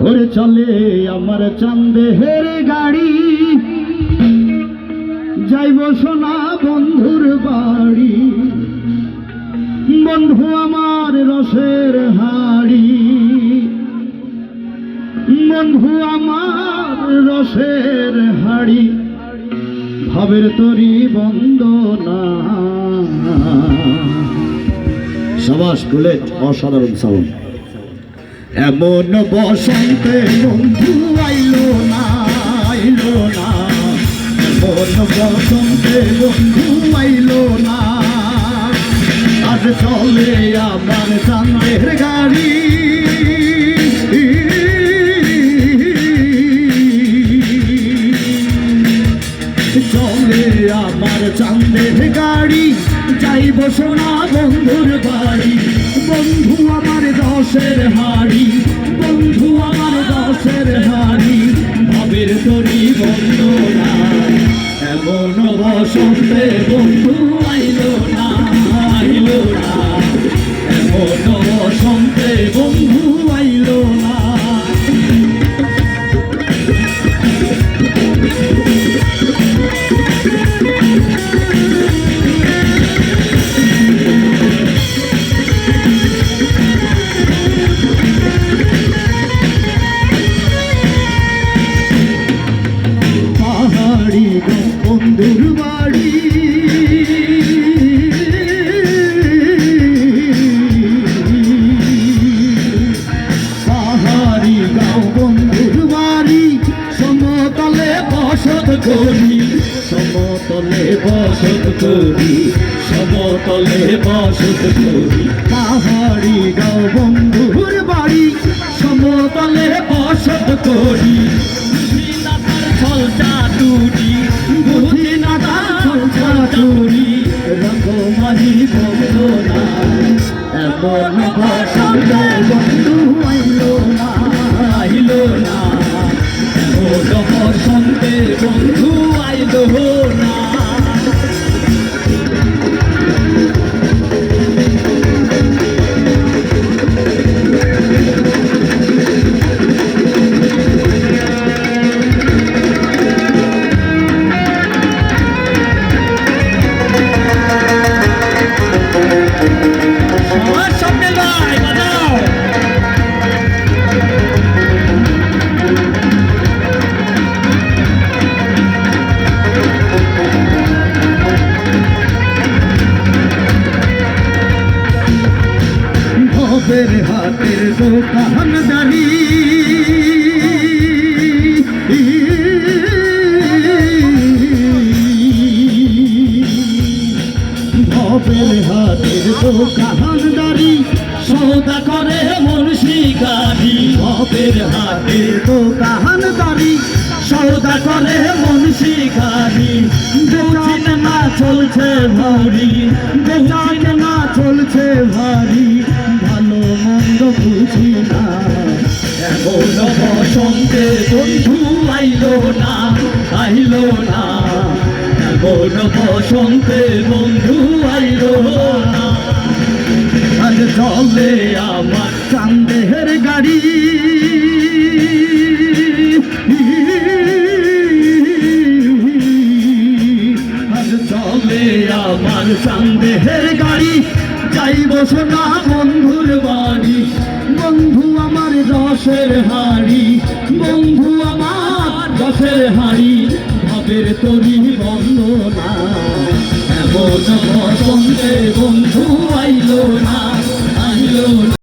ওরে চলে আমার চান্দেহের গাড়ি। যাইব সোনা বন্ধুর বাড়ি। বন্ধু আমার রসের হাড়ি। বন্ধু আমার রসের হাড়ি। ভাবের তরি বন্দনা। সাবাস বুলেট অসাধারণ সাউন্ড। এমন বসন্তে বন্ধু আইলো না আইলো না। এমন বসন্তে বন্ধু আইলো না। আজ চলে আমার চাঁদের গাড়ি। চলে আমার চাঁদের গাড়ি, যাইব সোনা বন্ধুর বাড়ি। বন্ধু আমার দশের হাড়ি হাড়ি ভাবের তরি বন্ধনা এমন বসন্তে বন্ধু করি, সমতলে বসত করি, সমতলে বসত করি। পাহাড়ি গাঁও বন্ধুর বাড়ি, সমতলে বসত করি। ছল চাতুরি বুঝি না ভবের হাতের দোকানদারি ভবের হাতের দোকানদারি সৌদা করে মনসি গাড়ি ভবের হাতের দোকানদারি সৌদা করে মনসি গাড়ি বেচান না চলছে ভারি বেচান না বন্ধু আইলো না আইলো না। এমন বসন্তে বন্ধু আইলো না। আজ চলে আমার চান্দের গাড়ি। আজ চলে আমার চান্দের গাড়ি। যাইব সোনা বন্ধুর তোরি বন্দনা এমন বসন্তে বন্ধু আইলো না আইলো